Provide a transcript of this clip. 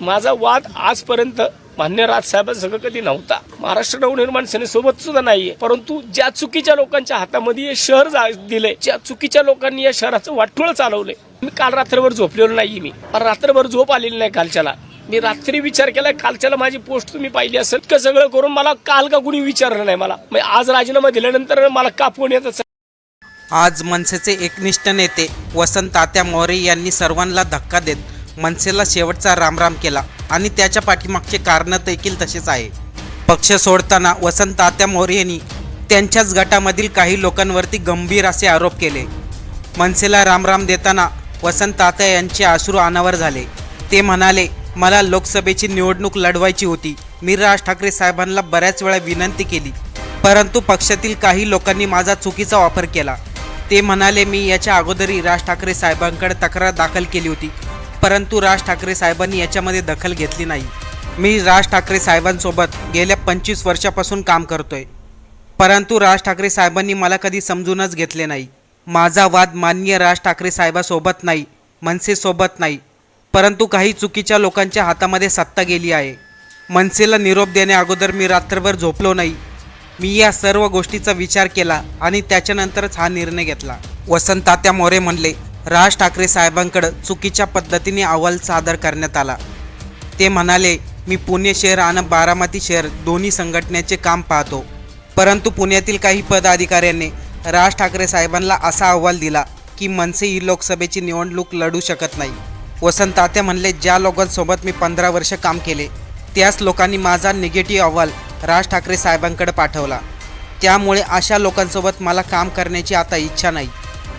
माझा वाद आजपर्यंत मान्य राजसाहेबांसंग कधी नव्हता. महाराष्ट्र नवनिर्माण सेनेसोबत सुद्धा नाहीये. परंतु ज्या चुकीच्या लोकांच्या हातामध्ये हे शहर जा- दिले ज्या चुकीच्या लोकांनी या शहराचं वाटोळ चालवले मी काल रात्रभर झोपलेलो नाही मी. पण रात्रभर झोप आलेली नाही कालच्याला. मी रात्री विचार केला कालच्याला माझी पोस्ट तुम्ही पाहिली असेल का सगळं करून मला काल का कुणी विचारलं नाही मला. मग आज राजीनामा दिल्यानंतर मला कापून येत आज मनसेचे एकनिष्ठ नेते वसंत तात्या मोरे यांनी सर्वांना धक्का देत मनसेला शेवटचा रामराम केला आणि त्याच्या पाठीमागचे कारण देखील तसेच आहे. पक्ष सोडताना वसंत तात्या मोरे यांनी त्यांच्याच गटामधील काही लोकांवरती गंभीर असे आरोप केले. मनसेला रामराम देताना वसंत तात्या यांचे आश्रू अनावर झाले. ते म्हणाले मला लोकसभेची निवडणूक लढवायची होती. मी राज ठाकरे साहेबांना बऱ्याच वेळा विनंती केली. परंतु पक्षातील काही लोकांनी माझा चुकीचा वापर केला. ते म्हणाले मी याच्या अगोदरही राज ठाकरे साहेबांकडे तक्रार दाखल केली होती. परंतु राज ठाकरे साहेबांनी याच्यामध्ये दखल घेतली नाही. मी राज ठाकरे साहेबांसोबत गेल्या पंचवीस वर्षापासून काम करतोय. परंतु राज ठाकरे साहेबांनी मला कधी समजूनच घेतले नाही. माझा वाद माननीय राज ठाकरे साहेबासोबत नाही मनसेसोबत नाही. परंतु काही चुकीच्या लोकांच्या हातामध्ये सत्ता गेली आहे. मनसेला निरोप देण्या अगोदर मी रात्रभर झोपलो नाही. मी या सर्व गोष्टीचा विचार केला आणि त्याच्यानंतरच हा निर्णय घेतला. वसंत तात्या मोरे म्हणले राज ठाकरे साहेबांकडं चुकीच्या पद्धतीने अहवाल सादर करण्यात आला. ते म्हणाले मी पुणे शहर आणि बारामती शहर दोन्ही संघटनेचे काम पाहतो. परंतु पुण्यातील काही पदाधिकाऱ्यांनी राज ठाकरे साहेबांना असा अहवाल दिला की मनसे ही लोकसभेची निवडणूक लढू शकत नाही. वसंत तात्या म्हणले ज्या लोकांसोबत मी पंधरा वर्ष काम केले त्याच लोकांनी माझा निगेटिव्ह अहवाल राज ठाकरे साहेबांकडे पाठवला. त्यामुळे अशा लोकांसोबत मला काम करण्याची आता इच्छा नाही.